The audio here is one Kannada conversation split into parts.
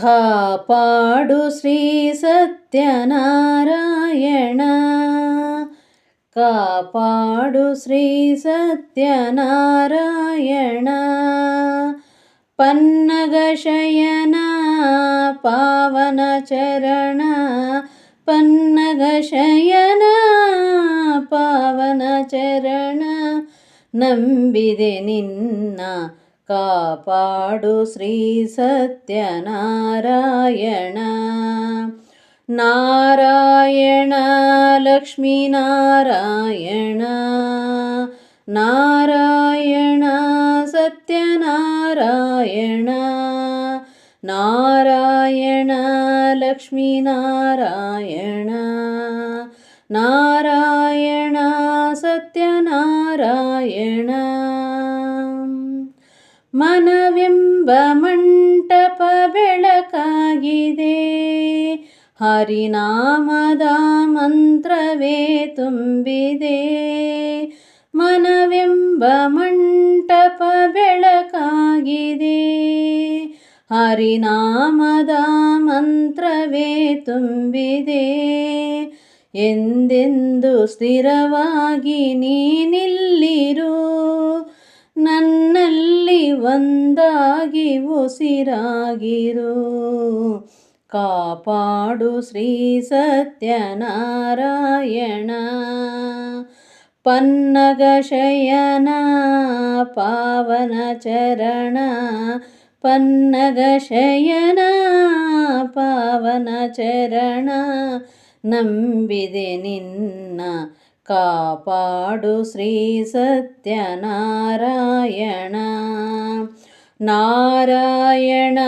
ಕಾಪಾಡು ಶ್ರೀ ಸತ್ಯನಾರಾಯಣ. ಕಾಪಾಡು ಶ್ರೀ ಸತ್ಯನಾರಾಯಣ. ಪನ್ನಗಶಯನ ಪಾವನ ಚರಣ. ಪನ್ನಗಶಯನ ಪಾವನ ಚರಣ. ನಂಬಿದೆ ನಿನ್ನ ಕಾಪಾಡು ಶ್ರೀ ಸತ್ಯನಾರಾಯಣ. ನಾರಾಯಣ ಲಕ್ಷ್ಮೀನಾರಾಯಣ ನಾರಾಯಣ. ಸತ್ಯನಾರಾಯಣ. ನಾರಾಯಣ ಲಕ್ಷ್ಮೀನಾರಾಯಣ ನಾರಾಯಣ ಸತ್ಯನಾರಾಯಣ. ಮನವೆಂಬ ಮಂಟಪ ಬೆಳಕಾಗಿದೆ. ಹರಿನಾಮದ ಮಂತ್ರವೇ ತುಂಬಿದೆ. ಮನವೆಂಬ ಮಂಟಪ ಬೆಳಕಾಗಿದೆ. ಹರಿನಾಮದ ಮಂತ್ರವೇ ತುಂಬಿದೆ. ಎಂದೆಂದು ಸ್ಥಿರವಾಗಿ ನೀನಿಲ್ಲಿರು ಒಂದಾಗಿ ಉಸಿರಾಗಿರು. ಕಾಪಾಡು ಶ್ರೀ ಸತ್ಯನಾರಾಯಣ. ಪನ್ನಗ ಶಯನ, ಪಾವನ ಚರಣ. ಪನ್ನಗ ಶಯನ, ಪಾವನ ಚರಣ. ನಂಬಿದೆ ನಿನ್ನ ಕಾಪಾಡು ಶ್ರೀ ಸತ್ಯನಾರಾಯಣ. ನಾರಾಯಣ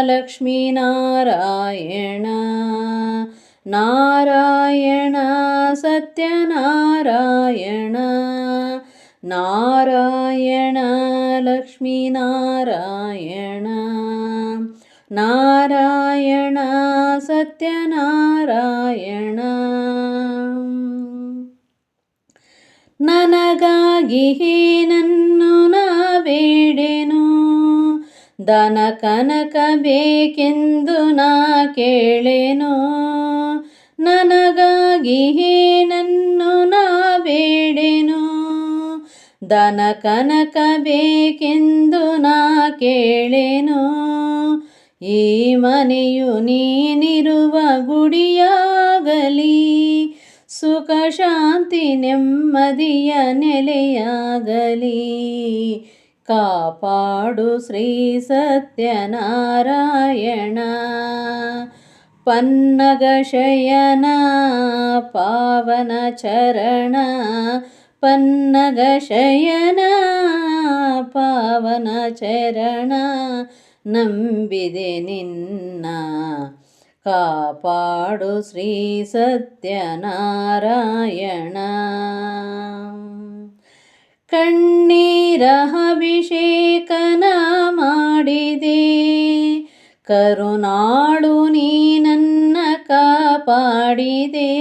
ಲಕ್ಷ್ಮೀನಾರಾಯಣ ನಾರಾಯಣ. ಸತ್ಯನಾರಾಯಣ. ನಾರಾಯಣ ಲಕ್ಷ್ಮೀನಾರಾಯಣ ನಾರಾಯಣ ಸತ್ಯನಾರಾಯಣ. ನನಗಾಗಿ ನನ್ನ ಬೇಡೆನು ದನ ಕನಕ ಬೇಕೆಂದು ನಾ ಕೇಳೆನು. ನನಗಾಗಿ ನನ್ನು ನಾ ಬೇಡೆನು ದನ ಕನಕ ಬೇಕೆಂದು ನಾ ಕೇಳೆನು. ಈ ಮನೆಯು ನೀನಿರುವ ಗುಡಿಯಾಗಲಿ ಸುಖ ಶಾಂತಿ ನೆಮ್ಮದಿಯ ನೆಲೆಯಾಗಲಿ ಕಾಪಾಡು ಶ್ರೀ ಸತ್ಯನಾರಾಯಣ ಪನ್ನಗ ಶಯನ ಪಾವನ ಚರಣ ಪನ್ನಗ ಶಯನ ಪಾವನ ಚರಣ ನಂಬಿದೆ ನಿನ್ನ ಕಾಪಾಡು ಶ್ರೀ ಸತ್ಯನಾರಾಯಣ. ಕಣ್ಣೀರ ಅಭಿಷೇಕನ ಮಾಡಿದೆ. ಕರುನಾಳು ನೀ ನನ್ನ ಕಾಪಾಡಿದೆ.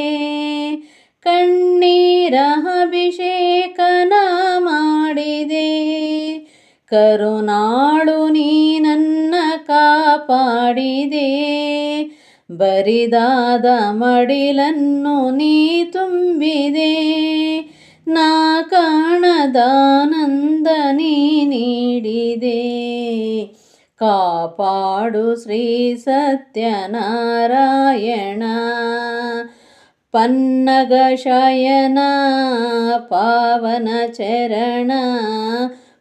ಕಣ್ಣೀರ ಅಭಿಷೇಕನ ಮಾಡಿದೆ. ಕರುನಾಳು ನೀ ನನ್ನ ಕಾಪಾಡಿದೆ. ಬರಿದಾದ ಮಡಿಲನ್ನು ನೀ ತುಂಬಿದೆ. ನಾ ಕಾಣದಾನಂದ ನೀ ನೀಡಿದೆ. ಕಾಪಾಡು ಶ್ರೀ ಸತ್ಯನಾರಾಯಣ. ಪನ್ನಗ ಶಯನ, ಪಾವನ ಚರಣ.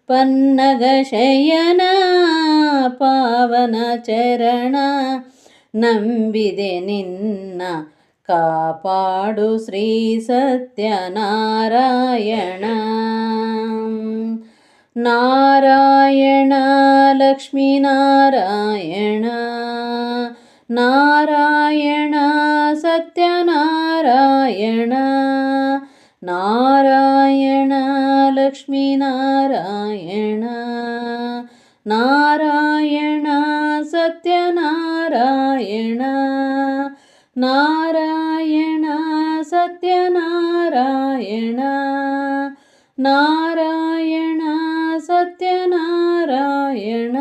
ಪನ್ನಗ ಶಯನ, ಪಾವನ ಚರಣ. ನಂಬಿದೆ ನಿನ್ನ ಕಾಪಾಡು ಶ್ರೀ ಸತ್ಯನಾರಾಯಣ. ನಾರಾಯಣ ಲಕ್ಷ್ಮೀನಾರಾಯಣ ನಾರಾಯಣ. ಸತ್ಯನಾರಾಯಣ. ನಾರಾಯಣ ಲಕ್ಷ್ಮೀನಾರಾಯಣ ನಾರಾಯಣ. ಸತ್ಯನಾರಾಯಣ ನಾರಾಯಣ ನಾರಾಯಣ ಸತ್ಯನಾರಾಯಣ ನಾರಾಯಣ ಸತ್ಯನಾರಾಯಣ.